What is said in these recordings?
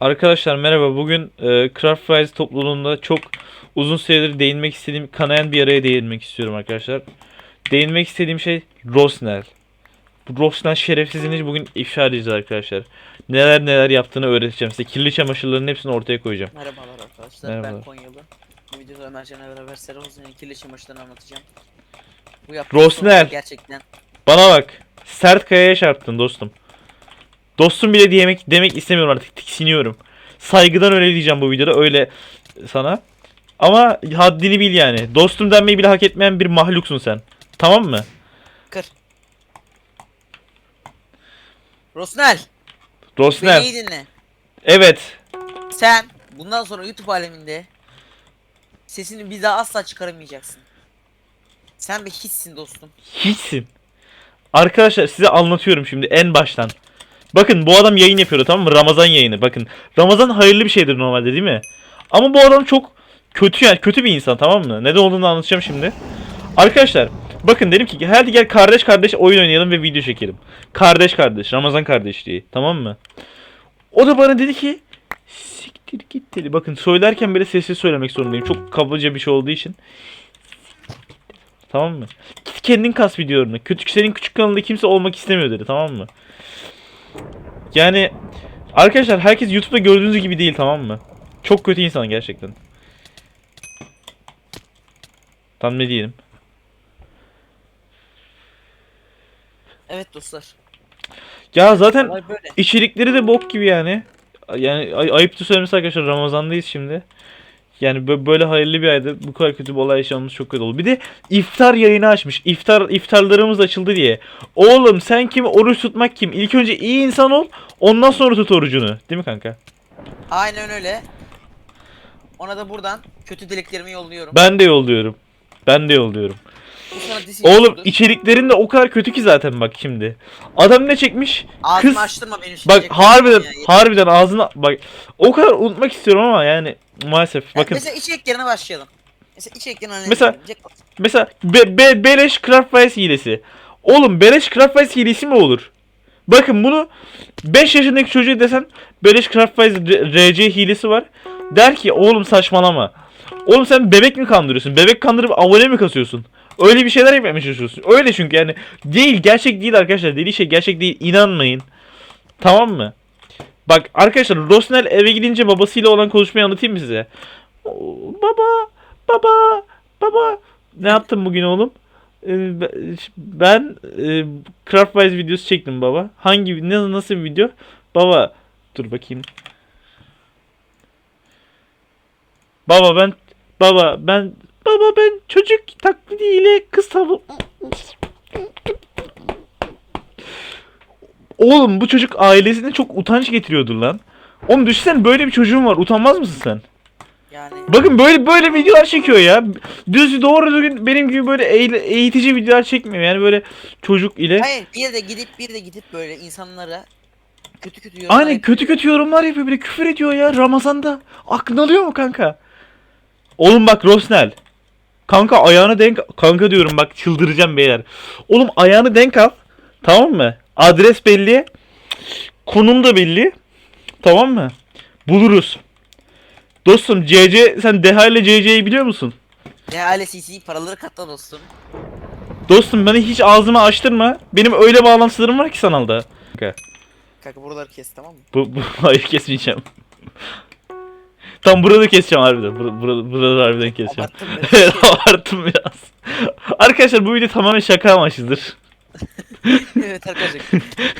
Arkadaşlar merhaba. Bugün e, Craft Rise topluluğunda çok uzun süredir değinmek istediğim kanayan bir araya değinmek istiyorum arkadaşlar. Değinmek istediğim şey Rosnell. Bu Rosnell şerefsizini bugün ifşa edeceğiz arkadaşlar. Neler neler yaptığını öğreteceğim size. Kirli çamaşırların hepsini ortaya koyacağım. Merhabalar arkadaşlar Merhabalar. ben Konyalı. Bu videoda Ömercan'la beraber Seroz'un ikili çamaşırlarını anlatacağım. Bu sorun Gerçekten Bana bak. Sert kayaya çarptın dostum. Dostum bile diyemek demek istemiyorum artık. Tiksiniyorum. Saygıdan öyle diyeceğim bu videoda. Öyle sana. Ama haddini bil yani. Dostum denmeyi bile hak etmeyen bir mahluksun sen. Tamam mı? kır. Rosnel Rosner. beni iyi dinle. Evet. Sen bundan sonra YouTube aleminde sesini bir daha asla çıkaramayacaksın. Sen bir hiçsin dostum. Hiçsin. Arkadaşlar size anlatıyorum şimdi en baştan. Bakın bu adam yayın yapıyordu tamam mı? Ramazan yayını. Bakın Ramazan hayırlı bir şeydir normalde değil mi? Ama bu adam çok kötü yani kötü bir insan tamam mı? Neden olduğunu anlatacağım şimdi. Arkadaşlar bakın dedim ki hadi gel kardeş kardeş oyun oynayalım ve video çekelim. Kardeş kardeş Ramazan kardeşliği tamam mı? O da bana dedi ki siktir git dedi. Bakın söylerken böyle sessiz söylemek zorundayım. Çok kabaca bir şey olduğu için. Tamam mı? Git kendin kas videolarını. Kötü senin küçük kanalında kimse olmak istemiyor dedi tamam mı? Yani arkadaşlar herkes YouTube'da gördüğünüz gibi değil tamam mı? Çok kötü insan gerçekten. Tam ne diyelim? Evet dostlar. Ya zaten içerikleri de bok gibi yani. Yani ay- ayıptır söylemesi arkadaşlar Ramazan'dayız şimdi. Yani bö- böyle hayırlı bir ayda bu kadar kötü bir olay yaşamamız çok kötü oldu. Bir de iftar yayını açmış. İftar iftarlarımız açıldı diye. Oğlum sen kim oruç tutmak kim? İlk önce iyi insan ol. Ondan sonra tut orucunu. Değil mi kanka? Aynen öyle. Ona da buradan kötü dileklerimi yolluyorum. Ben de yolluyorum. Ben de yolluyorum. Bu sana diss Oğlum videosudur. içeriklerin de o kadar kötü ki zaten bak şimdi. Adam ne çekmiş? Ağzımı Kız açtırma benim bak harbiden harbiden ağzına bak o kadar unutmak istiyorum ama yani maalesef bakın. Mesela içeriklerine başlayalım. Mesela içeriklerini analiz Mesela- edelim. Mesela be, be, beleş Craft Rice hilesi. Oğlum beleş Craft Rice hilesi mi olur? Bakın bunu 5 yaşındaki çocuğa desen beleş Craft Rice RC hilesi var. Der ki oğlum saçmalama. Oğlum sen bebek mi kandırıyorsun? Bebek kandırıp abone mi kasıyorsun? Öyle bir şeyler yapmaya çalışıyorsun. Öyle çünkü yani değil gerçek değil arkadaşlar. Dediği şey gerçek değil. İnanmayın. Tamam mı? Bak arkadaşlar Rosnel eve gidince babasıyla olan konuşmayı anlatayım mı size? Baba, baba, baba. Ne yaptın bugün oğlum? Ee, be- Ben e, Craftwise videosu çektim baba. Hangi ne nasıl bir video? Baba dur bakayım. Baba ben baba ben baba ben çocuk taklidiyle kız tavu Oğlum bu çocuk ailesine çok utanç getiriyordur lan. Oğlum düşünsene böyle bir çocuğun var. Utanmaz mısın sen? Yani Bakın böyle böyle videolar çekiyor ya. Düz doğru düzgün benim gibi böyle eğ- eğitici videolar çekmiyor. Yani böyle çocuk ile. hayır bir de gidip bir de gidip böyle insanlara kötü kötü yorumlar Aynen yapıyor. kötü kötü yorumlar yapıyor. Bir de küfür ediyor ya Ramazan'da. Aklın alıyor mu kanka? Oğlum bak Rosnel. Kanka ayağını denk... Kanka diyorum bak çıldıracağım beyler. Oğlum ayağını denk al. Tamam mı? Adres belli. Konum da belli. Tamam mı? Buluruz. Dostum CC sen Deha ile CC'yi biliyor musun? Ne aile CC paraları katla dostum. Dostum beni hiç ağzımı açtırma. Benim öyle bağlantılarım var ki sanalda. Kanka, Kanka buraları kes tamam mı? bu, bu hayır kesmeyeceğim. Tam burada keseceğim harbiden. Burada, burada, burada harbiden keseceğim. Abarttım. Evet abarttım biraz. Arkadaşlar bu video tamamen şaka amaçlıdır. Evet arkadaşlar.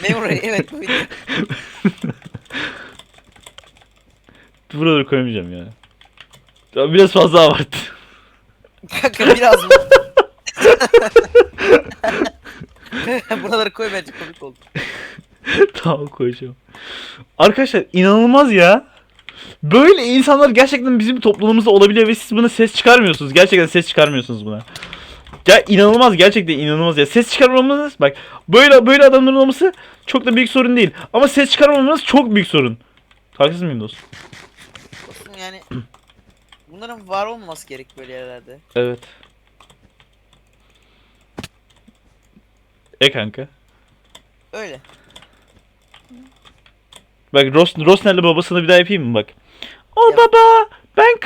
Memory evet bu video. Buraları koymayacağım yani. Ya Biraz fazla abarttı. Kanka biraz mı? Buraları koy bence komik oldu. tamam koyacağım. Arkadaşlar inanılmaz ya. Böyle insanlar gerçekten bizim toplumumuzda olabiliyor ve siz buna ses çıkarmıyorsunuz. Gerçekten ses çıkarmıyorsunuz buna. Ya inanılmaz gerçekten inanılmaz ya. Ses çıkarmamamız bak böyle böyle adamların olması çok da büyük sorun değil. Ama ses çıkarmamamız çok büyük sorun. Haksız mıyım dostum? Dostum yani bunların var olmaması gerek böyle yerlerde. Evet. E kanka. Öyle. Bak Ros Rosnell'le babasına bir daha yapayım mı bak. O Yap. baba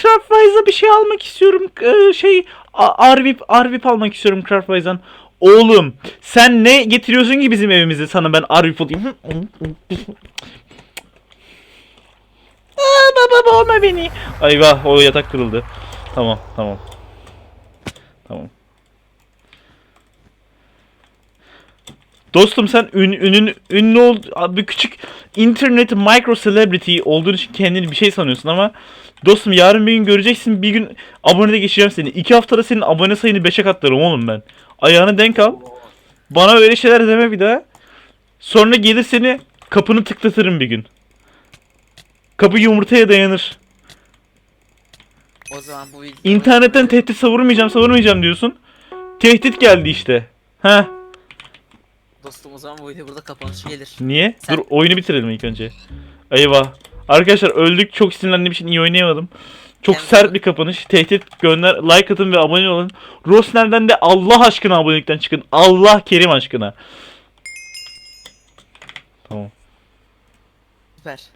Craftwise'a bir şey almak istiyorum. Ee, şey Arvip Arvip almak istiyorum Craftwise'dan. Oğlum sen ne getiriyorsun ki bizim evimize sana ben Arvip olayım. Aa, baba boğma beni. Ayvah o yatak kırıldı. Tamam tamam. Tamam. Dostum sen ün, ünün, ünlü ol, bir küçük internet micro celebrity olduğun için kendini bir şey sanıyorsun ama dostum yarın bir gün göreceksin bir gün abone geçeceğim seni. İki haftada senin abone sayını 5'e katlarım oğlum ben. Ayağını denk al. Bana öyle şeyler deme bir daha. Sonra gelir seni kapını tıklatırım bir gün. Kapı yumurtaya dayanır. O zaman bu video İnternetten tehdit savurmayacağım savurmayacağım diyorsun. Tehdit geldi işte. Ha? Dostum o zaman bu video burada kapanışı gelir. Niye? Sen- Dur oyunu bitirelim ilk önce. Eyvah. Arkadaşlar öldük. Çok sinirlendiğim için iyi oynayamadım. Çok Yani- sert bir kapanış. Tehdit gönder. Like atın ve abone olun. Rosner'den de Allah aşkına abonelikten çıkın. Allah kerim aşkına. Tamam. Süper. Kanka